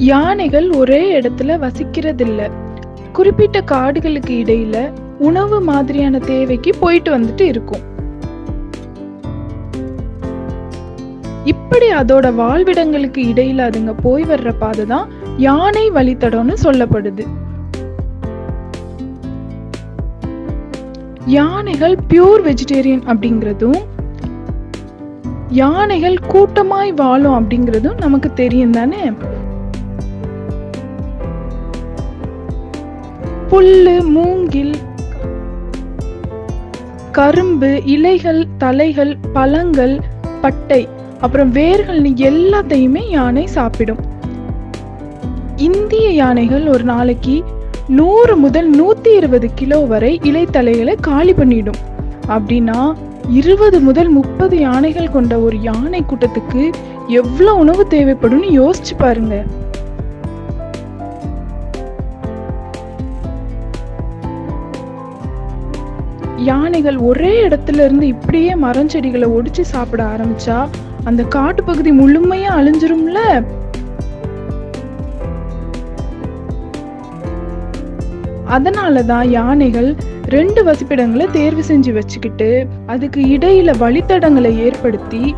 யானைகள் ஒரே இடத்துல வசிக்கிறதில்ல. குறிப்பிட்ட காடுகளுக்கு இடையில உணவு மாதிரியான தேவைக்கு போயிட்டு வந்துட்டு இருக்கும். இப்படி அதோட வாழ்விடங்களுக்கு இடையில அதுங்க போய் வர்ற பாதை தான் யானை வழித்தடம்னு சொல்லப்படுது. யானைகள் பியூர் வெஜிடேரியன் அப்படிங்கிறதும் யானைகள் கூட்டமாய் வாழும் அப்படிங்கிறதும் நமக்கு தெரியும் தானே? புல்லு மூங்கில் கரும்பு இலைகள் தலைகள் பழங்கள் பட்டை அப்புறம் வேர்கள்னு எல்லாத்தையுமே யானை சாப்பிடும். இந்திய யானைகள் ஒரு நாளைக்கு நூறு முதல் நூத்தி இருபது கிலோ வரை இலைத்தலைகளை காலி பண்ணிடும். அப்படின்னா இருபது முதல் முப்பது யானைகள் கொண்ட ஒரு யானை கூட்டத்துக்கு எவ்வளவு உணவு தேவைப்படும்னு யோசிச்சு பாருங்க. யானைகள் ஒரே இடத்துல இருந்து இப்படியே மரஞ்செடிகளை ஒடிச்சு சாப்பிட ஆரம்பிச்சா அந்த காட்டு பகுதி முழுமையா அழிஞ்சிரும்ல? அதனாலதான் யானைகள் ரெண்டு வசிப்பிடங்களை தேர்வு செஞ்சு வச்சுக்கிட்டு அதுக்கு இடையில வழித்தடங்களை ஏற்படுத்தி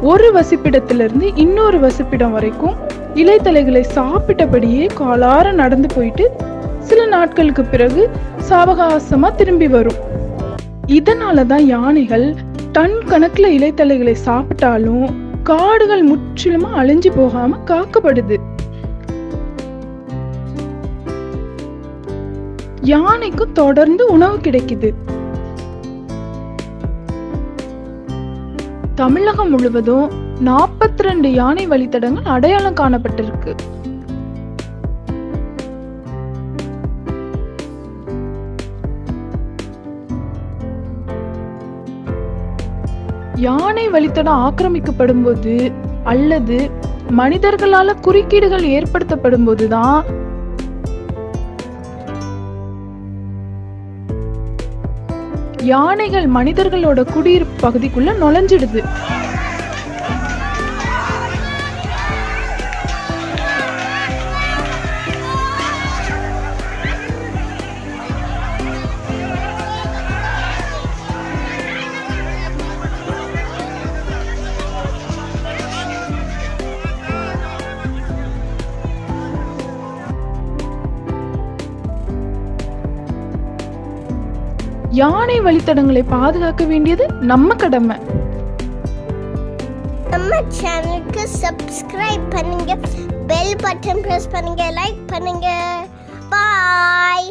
ஒரு வசிப்பிடத்துல இருந்து இன்னொரு வசிப்பிடம் வரைக்கும் இலைத்தலைகளை சாப்பிட்டபடியே காலார நடந்து போயிட்டு சில நாட்களுக்கு பிறகு சாவகாசமா திரும்பி வரும். இதனால தான் யானைகள் டன் கணக்குல இலைத்தலைகளை சாப்பிட்டாலும் காடுகள் முற்றிலுமா அழிஞ்சு போகாம காக்கப்படுது. யானைக்கும் தொடர்ந்து உணவு கிடைக்குது. தமிழகம் முழுவதும் 42 ரெண்டு யானை வழித்தடங்கள் அடையாளம் காணப்பட்டிருக்கு. யானை வழித்தடம் ஆக்கிரமிக்கப்படும் போது அல்லது மனிதர்களால குறுக்கீடுகள் ஏற்படுத்தப்படும் போதுதான் யானைகள் மனிதர்களோட குடியிருப்பு பகுதிக்குள்ள நுழைஞ்சிடுது. யானை வழித்தடங்களை பாதுகாக்க வேண்டியது நம்ம கடமை. நம்ம சேனலுக்கு சப்ஸ்கிரைப் பண்ணுங்க பெல் பட்டன் பிரஸ் பண்ணுங்க லைக் பண்ணுங்க. பாய்